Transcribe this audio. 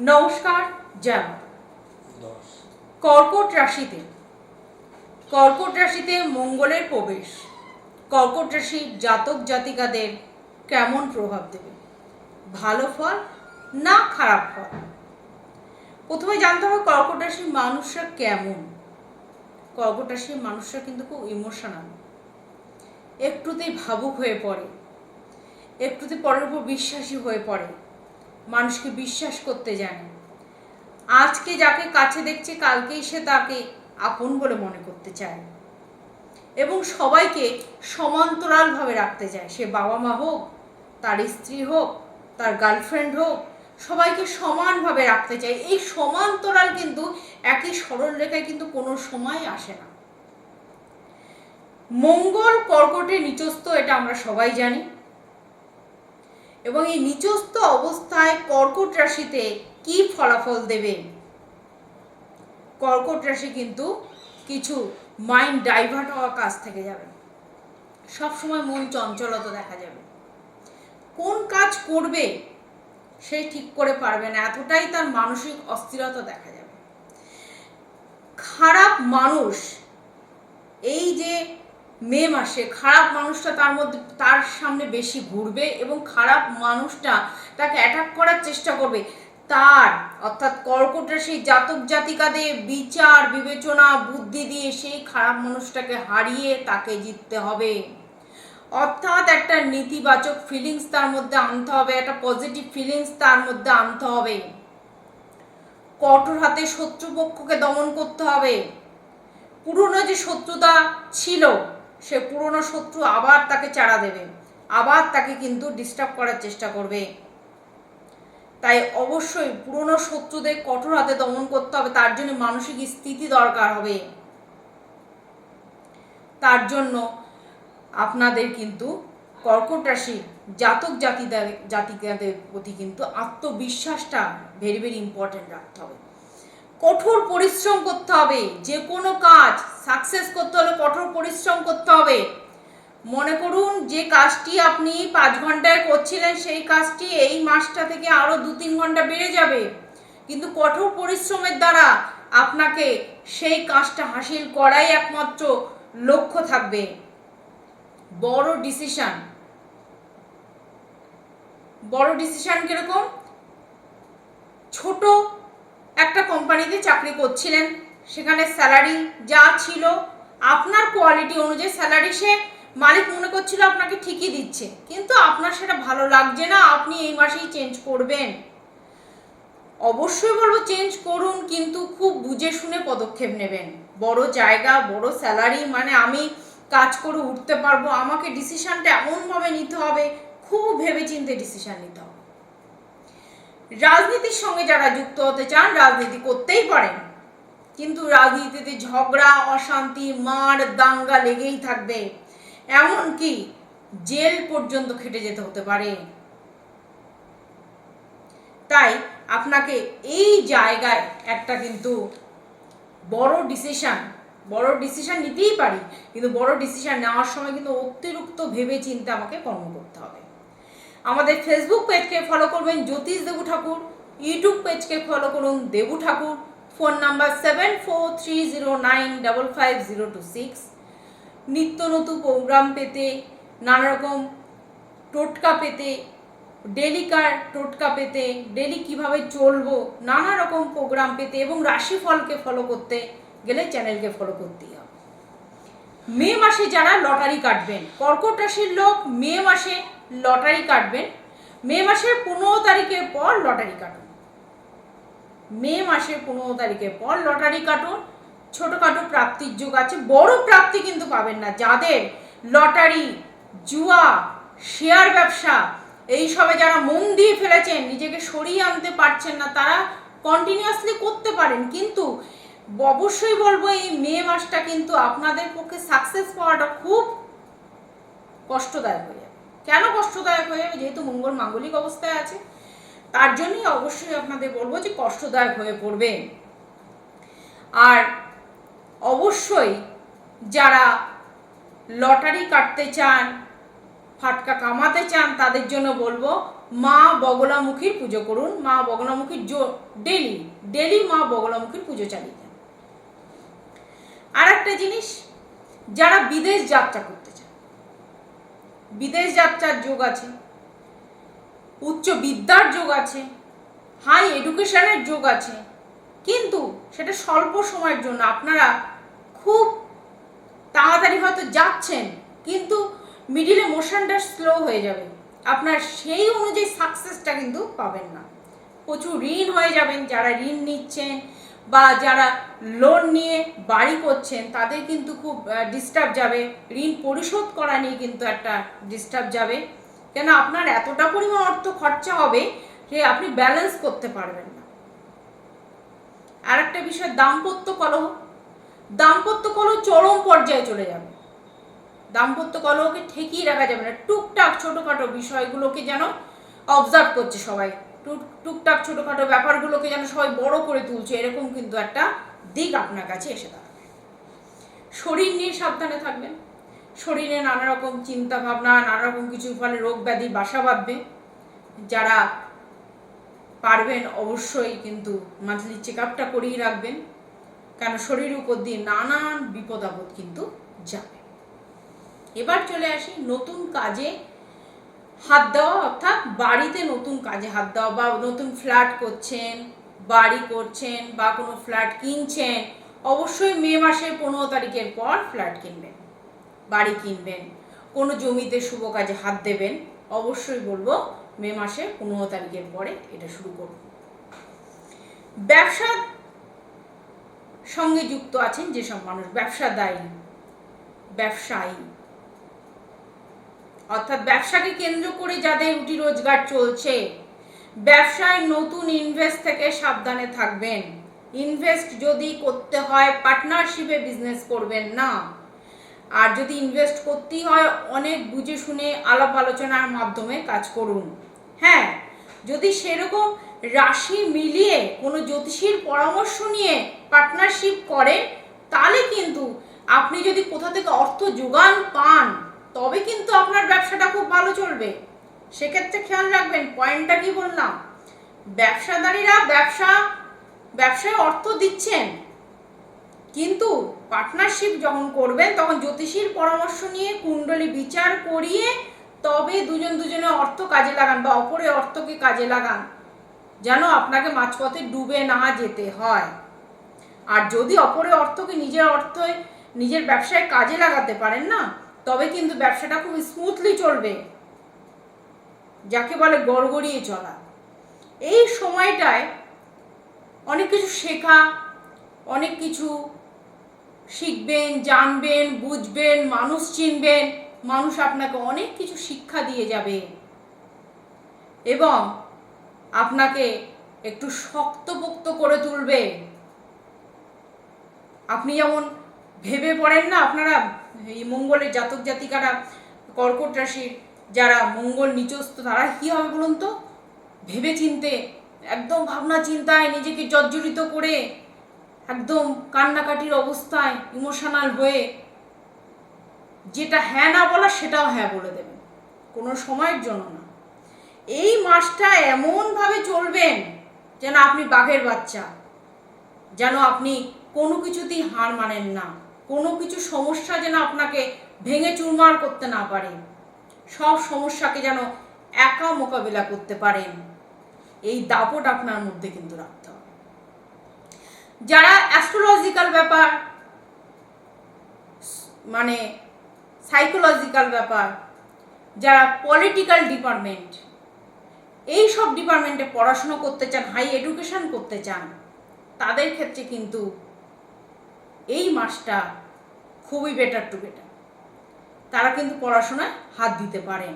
নমস্কার। দশ। কর্কট রাশিতে। কর্কট রাশিতে মঙ্গলের প্রবেশ। কর্কট রাশি জাতক জাতিকাদের কেমন প্রভাব দেবে? ভালো ফল না খারাপ ফল? প্রথমে জানতে হবে কর্কট রাশির মানুষরা কেমন? কর্কট রাশির মানুষরা কিন্তু খুব ইমোশনাল একটুতেই ভাবুক হয়ে পড়ে। একটুতে পরের উপর বিশ্বাসী হয়ে পড়ে। মানুষকে বিশ্বাস করতে জানে। আজকে যাকে কাছে দেখছে, কালকেই সে তাকে আপন বলে মনে করতে চায়। এবং সবাইকে সমান্তরালভাবে রাখতে চায়। সে বাবা মা হোক, তার স্ত্রী হোক, তার গার্লফ্রেন্ড হোক, সবাইকে সমানভাবে রাখতে চায়। এই সমান্তরাল কিন্তু একই সরল রেখায় কিন্তু কোনো সময় আসে না। মঙ্গল কর্কটে নিচস্থ, এটা আমরা সবাই জানি। এবং এই নিচস্থ অবস্থায় কর্কট রাশিতে কি ফলাফল দেবে? কর্কট রাশি কিন্তু কিছু মাইন্ড ডাইভার্ট হওয়া কাজ থেকে যাবে। সবসময় মন চঞ্চলতা দেখা যাবে। কোন কাজ করবে সে ঠিক করে পারবে না, এতটাই তার মানসিক অস্থিরতা দেখা যাবে। খারাপ মানুষ, এই যে মে মাসে খারাপ মানুষটা তার মধ্যে, তার সামনে বেশি ঘুরবে এবং খারাপ মানুষটা তাকে অ্যাটাক করার চেষ্টা করবে। তার, অর্থাৎ কর্কট রাশির জাতক জাতিকাদের বিচার, বিবেচনা, বুদ্ধি দিয়ে সেই খারাপ মানুষটাকে হারিয়ে তাকে জিততে হবে। অর্থাৎ একটা নেতিবাচক ফিলিংস তার মধ্যে আনতে হবে, একটা পজিটিভ ফিলিংস তার মধ্যে আনতে হবে। কঠোর হাতে শত্রুপক্ষকে দমন করতে হবে। পুরনো যে শত্রুতা ছিল সে পুরনো শত্রু আবার তাকে চাড়া দেবে, আবার তাকে কিন্তু ডিস্টার্ব করার চেষ্টা করবে। তাই অবশ্যই পুরনো শত্রুদের কঠোর হাতে দমন করতে হবে, তার জন্য মানসিক স্থিতি দরকার হবে। তার জন্য আপনাদের কিন্তু কর্কট রাশির জাতক জাতিদের, জাতিকাদের প্রতি কিন্তু আত্মবিশ্বাসটা ভেরি ভেরি ইম্পর্টেন্ট রাখতে হবে। কঠোর পরিশ্রম করতে হবে, যে কোনো কাজ সাকসেস করতে হলে কঠোর পরিশ্রম করতে হবে। মনে করুন, যে কাজটি আপনি পাঁচ ঘন্টায় করছিলেন, সেই কাজটি এই মাসটা থেকে আরও দু তিন ঘণ্টা বেড়ে যাবে। কিন্তু কঠোর পরিশ্রমের দ্বারা আপনাকে সেই কাজটা হাসিল করাই একমাত্র লক্ষ্য থাকবে। বড় ডিসিশান বড় ডিসিশান কীরকম? ছোট একটা কোম্পানিতে চাকরি করছিলেন। সেখানে স্যালারি যা ছিল, আপনার কোয়ালিটি অনুযায়ী স্যালারি সে মালিক মনে করছিল আপনাকে ঠিকই দিচ্ছে। কিন্তু আপনার সেটা ভালো লাগছে না, আপনি এই মাসেই চেঞ্জ করবেন। অবশ্যই বলব চেঞ্জ করুন, কিন্তু খুব বুঝে শুনে পদক্ষেপ নেবেন। বড় জায়গা, বড় স্যালারি মানে আমি কাজ করে উঠতে পারব। আমাকে ডিসিশানটা এমনভাবে নিতে হবে, খুব ভেবেচিন্তে ডিসিশান নিতে হবে। রাজনীতির সঙ্গে যারা যুক্ত হতে চান, রাজনীতি করতেই পারেন। কিন্তু রাজনীতিতে ঝগড়া, অশান্তি, মার, দাঙ্গা লেগেই থাকবে। এমনকি জেল পর্যন্ত খেটে যেতে হতে পারে। তাই আপনাকে এই জায়গায় একটা কিন্তু বড় ডিসিশান বড় ডিসিশান নিতেই পারি। কিন্তু বড় ডিসিশান নেওয়ার সময় কিন্তু অতিরিক্ত ভেবে চিন্তে আমাকে কর্ম করতে হবে। আমাদের ফেসবুক পেজকে ফলো করবেন জ্যোতিষ দেবু ঠাকুর ইউটিউব পেজকে ফলো করুন Debu Thakur phone number seven four three zero nine double five zero two six নিত্য নতুন প্রোগ্রাম পেতে নানা রকম টোটকা পেতে ডেলিকার টোটকা পেতে ডেলি কীভাবে চলবো নানা রকম প্রোগ্রাম পেতে এবং রাশিফলকে ফলো করতে গেলে চ্যানেলকে ফলো করতেই হবে। মে মাসে যারা লটারি কাটবেন, কর্কট রাশির লোক মে মাসে লটারি কাটবেন মে মাসের পনেরো তারিখের পর লটারি কাটুন। মে মাসের পনেরো তারিখের পর লটারি কাটুন। ছোটোখাটো প্রাপ্তির যুগ আছে। বড় প্রাপ্তি কিন্তু পাবেন না। যাদের লটারি, জুয়া, শেয়ার ব্যবসা এই সবে যারা মন দিয়ে ফেলেছেন, নিজেকে সরিয়ে আনতে পারছেন না, তারা কন্টিনিউয়াসলি করতে পারেন। কিন্তু অবশ্যই বলব, এই মে মাসটা কিন্তু আপনাদের পক্ষে সাকসেস পাওয়াটা খুব কষ্টদায়ক কেন কষ্টদায়ক হয়ে যেহেতু মঙ্গল মাঙ্গলিক অবস্থায় আছে, তার জন্যই অবশ্যই আপনাদের বলব যে কষ্টদায়ক হয়ে পড়বে। আর অবশ্যই যারা লটারি কাটতে চান, ফাটকা কামাতে চান, তাদের জন্য বলব মা বগলামুখীর পুজো করুন। মা বগলামুখীর জো ডেলি ডেলি মা বগলামুখীর পুজো চালিয়ে যান। আর একটা জিনিস, যারা বিদেশ যাত্রা করতে বিদেশ যাত্রার যোগ আছে, উচ্চ বিদ্যার যোগ আছে হাই এডুকেশনের যোগ আছে, কিন্তু সেটা স্বল্প সময়ের জন্য আপনারা খুব তাড়াতাড়ি হয়তো যাচ্ছেন, কিন্তু মিডিলে মোশনটা স্লো হয়ে যাবে। আপনার সেই অনুযায়ী সাকসেসটা কিন্তু পাবেন না। প্রচুর ঋণ হয়ে যাবেন, যারা ঋণ নিচ্ছেন বা যারা লোন নিয়ে বাড়ি করছেন, তাদের কিন্তু খুব ডিস্টার্ব যাবে। ঋণ পরিশোধ করা নিয়ে কিন্তু একটা ডিস্টার্ব যাবে। কেন? আপনার এতটা পরিমাণ অর্থ খরচা হবে যে আপনি ব্যালেন্স করতে পারবেন না। আর একটা বিষয়, দাম্পত্য কলহ। দাম্পত্য কলহ চরম পর্যায়ে চলে যাবে। দাম্পত্য কলহকে ঠেকিয়ে রাখা যাবে না। টুকটাক ছোটোখাটো বিষয়গুলোকে যেন অবজার্ভ করছে সবাই। টুকটাক ছোটোখাটো ব্যাপারগুলোকে যেন সবাই বড় করে তুলছে, এরকম কিন্তু একটা দিক আপনার কাছে এসে দাঁড়াবে। শরীর নিয়ে সাবধানে থাকবেন। শরীরে নানা রকম চিন্তা ভাবনা নানা রকম কিছু ফলে রোগ ব্যাধি, বাসা বাঁধবে। যারা পারবেন অবশ্যই কিন্তু মান্থলি চেক আপটা করিয়ে রাখবেন, কেন শরীরের উপর দিয়ে নানান বিপদ আপদ কিন্তু যাবে। এবার চলে আসি নতুন কাজে হাত দেওয়া অর্থাৎ বাড়িতে নতুন কাজে হাত দেওয়া বা নতুন ফ্ল্যাট করছেন, বাড়ি করছেন বা কোনো ফ্ল্যাট কিনছেন, অবশ্যই মে মাসের পনেরো তারিখের পর ফ্ল্যাট কিনবেন, বাড়ি কিনবেন, কোনো জমিতে শুভ কাজে হাত দেবেন, অবশ্যই বলব মে মাসে পনেরো তারিখের পরে এটা শুরু করুন। ব্যবসার সঙ্গে যুক্ত আছেন যেসব মানুষ ব্যবসাদায়ী ব্যবসায়ী। অর্থাৎ ব্যবসাকে কেন্দ্র করে যাদের রুটি রোজগার চলছে, ব্যবসায় নতুন ইনভেস্ট থেকে সাবধানে থাকবেন। ইনভেস্ট যদি করতে হয় পার্টনারশিপে বিজনেস করবেন না। আর যদি ইনভেস্ট করতেই হয়, অনেক বুঝে শুনে আলাপ আলোচনার মাধ্যমে কাজ করুন। হ্যাঁ যদি সেরকম রাশি মিলিয়ে কোনো জ্যোতিষীর পরামর্শ নিয়ে পার্টনারশিপ করেন তাহলে কিন্তু আপনি যদি কোথা থেকে অর্থ যোগান পান তবে কিন্তু আপনার ব্যবসাটা খুব ভালো চলবে। সেক্ষেত্রে খেয়াল রাখবেন পয়েন্টটা কি বললাম? ব্যবসাদারীরা ব্যবসা, ব্যবসায় অর্থ দিচ্ছেন। কিন্তু পার্টনারশিপ যখন করবেন, তখন জ্যোতিষীর পরামর্শ নিয়ে কুণ্ডলী বিচার করিয়ে তবে দুজন দুজনে অর্থ কাজে লাগান বা অপরের অর্থকে কাজে লাগান, যেন আপনাকে মাঝপথে ডুবে না যেতে হয়। আর যদি অপরের অর্থকে নিজের অর্থে, নিজের ব্যবসায় কাজে লাগাতে পারেন না তবে কিন্তু ব্যবসাটা খুব স্মুথলি চলবে। যাকে বলে গড়গড়িয়ে চলা। এই সময়টায় অনেক কিছু শেখা, অনেক কিছু শিখবেন, জানবেন, বুঝবেন, মানুষ চিনবেন, মানুষ আপনাকে অনেক কিছু শিক্ষা দিয়ে যাবে। এবং আপনাকে একটু শক্তপোক্ত করে তুলবে। আপনি যেমন ভেবে পড়েন না, আপনারা এই মঙ্গলের জাতক জাতিকারা, কর্কট রাশির যারা মঙ্গল নিচস্ত তারা কী হবে বলুন তো? ভেবে চিনতে একদম ভাবনা চিন্তায় নিজেকে জর্জরিত করে, একদম কান্নাকাটির অবস্থায় ইমোশনাল হয়ে, যেটা হ্যাঁ না বলা সেটাও হ্যাঁ বলে দেবেন। কোনো সময়ের জন্য না। এই মাসটা এমনভাবে চলবেন যেন আপনি বাঘের বাচ্চা, যেন আপনি কোনো কিছুতেই হার মানেন না। কোনো কিছু সমস্যা যেন আপনাকে ভেঙে চুরমার করতে না পারে। সব সমস্যাকে যেন একা মোকাবিলা করতে পারেন এই দাপট আপনার মধ্যে কিন্তু রাখতে হবে। যারা অ্যাস্ট্রোলজিক্যাল ব্যাপার মানে সাইকোলজিক্যাল ব্যাপার, যারা পলিটিক্যাল ডিপার্টমেন্ট এই সব ডিপার্টমেন্টে পড়াশুনো করতে চান হাই এডুকেশন করতে চান, তাদের ক্ষেত্রে কিন্তু এই মাসটা খুবই বেটার টু বেটার তারা কিন্তু পড়াশোনায় হাত দিতে পারেন।